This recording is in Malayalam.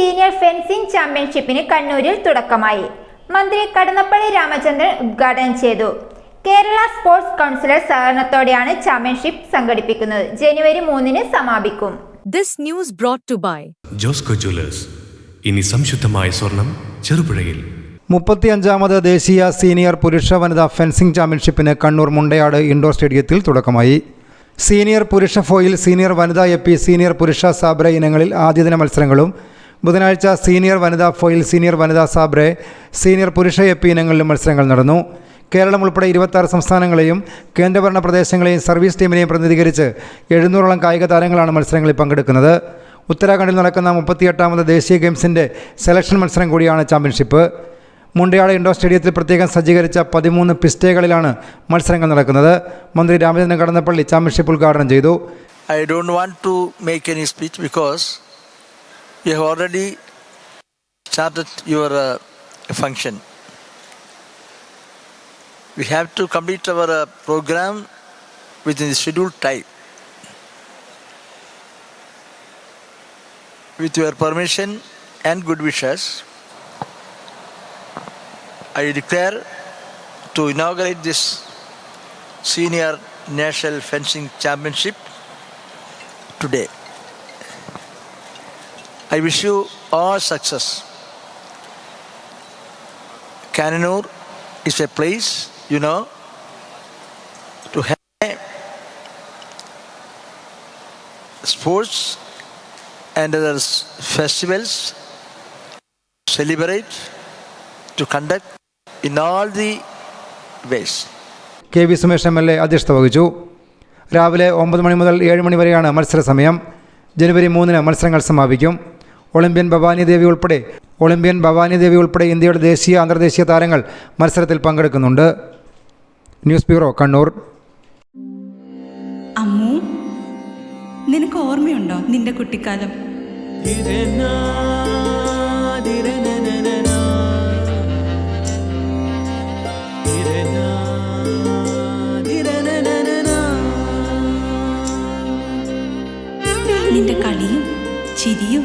സീനിയർ ഫെൻസിംഗ് ചാമ്പ്യൻഷിപ്പിന് കണ്ണൂരിൽ തുടക്കമായി. മന്ത്രി കടന്നപ്പള്ളി രാമചന്ദ്രൻ ഉദ്ഘാടനം ചെയ്തു. കേരള സ്പോർട്സ് കൗൺസിലർ സഹകരണത്തോടെയാണ് ചാമ്പ്യൻഷിപ്പ് സംഘടിപ്പിക്കുന്നത്. ജനുവരി മൂന്നിന് സമാപിക്കും. This news brought to by Josco jewellers. ഇനി സംശുദ്ധമായ സ്വർണം ചെറുപുഴയിൽ. മുപ്പത്തിയഞ്ചാമത് ദേശീയ സീനിയർ പുരുഷ വനിതാ ഫെൻസിംഗ് ചാമ്പ്യൻഷിപ്പിന് കണ്ണൂർ മുണ്ടയാട് ഇൻഡോർ സ്റ്റേഡിയത്തിൽ തുടക്കമായി. സീനിയർ പുരുഷ ഫോയിൽ സീനിയർ വനിതാ എപ്പി സീനിയർ പുരുഷ സാബ്ര ഇനങ്ങളിൽ ആദ്യദിന മത്സരങ്ങളും ബുധനാഴ്ച സീനിയർ വനിതാ ഫോയിൽ സീനിയർ വനിതാ സാബ്രെ സീനിയർ പുരുഷ എപ്പി ഇനങ്ങളിലും മത്സരങ്ങൾ നടന്നു. കേരളം ഉൾപ്പെടെ ഇരുപത്താറ് സംസ്ഥാനങ്ങളെയും കേന്ദ്രഭരണ പ്രദേശങ്ങളെയും സർവീസ് ടീമിനെയും പ്രതിനിധീകരിച്ച് എഴുന്നൂറോളം കായിക താരങ്ങളാണ് മത്സരങ്ങളിൽ പങ്കെടുക്കുന്നത്. ഉത്തരാഖണ്ഡിൽ നടക്കുന്ന മുപ്പത്തിയെട്ടാമത് ദേശീയ ഗെയിംസിന്റെ സെലക്ഷൻ മത്സരം കൂടിയാണ് ചാമ്പ്യൻഷിപ്പ്. മുണ്ടയാട് ഇൻഡോർ സ്റ്റേഡിയത്തിൽ പ്രത്യേകം സജ്ജീകരിച്ച പതിമൂന്ന് പിസ്റ്റേകളിലാണ് മത്സരങ്ങൾ നടക്കുന്നത്. മന്ത്രി രാമചന്ദ്രൻ കടന്നപ്പള്ളി ചാമ്പ്യൻഷിപ്പ് ഉദ്ഘാടനം ചെയ്തു. I don't want to make any speech because you have already started your uh, function. We have to complete our uh, program within the scheduled time. With your permission and good wishes, I declare to inaugurate this Senior National Fencing Championship today. Wish you all success. Kannur is a place, you know, to have sports and other s- festivals, celebrate, to conduct in all the ways. K V Sumesh M L A അധ്യക്ഷത വഹിച്ചു രാവിലെ ഒമ്പത് മണി മുതൽ ഏഴ് മണി വരെയാണ് മത്സര സമയം ജനുവരി മൂന്നിന് മത്സരങ്ങൾ സമാപിക്കും ഒളിമ്പ്യൻ ഭവാനി ദേവി ഉൾപ്പെടെ ഒളിമ്പ്യൻ ഭവാനി ദേവി ഉൾപ്പെടെ ഇന്ത്യയുടെ ദേശീയ അന്തർദേശീയ താരങ്ങൾ മത്സരത്തിൽ പങ്കെടുക്കുന്നുണ്ട്. News bureau Kannur. അമ്മു നിനക്ക് ഓർമ്മയുണ്ടോ നിന്റെ കുട്ടിക്കാലം? നിന്റെ കളിയും ചിരിയും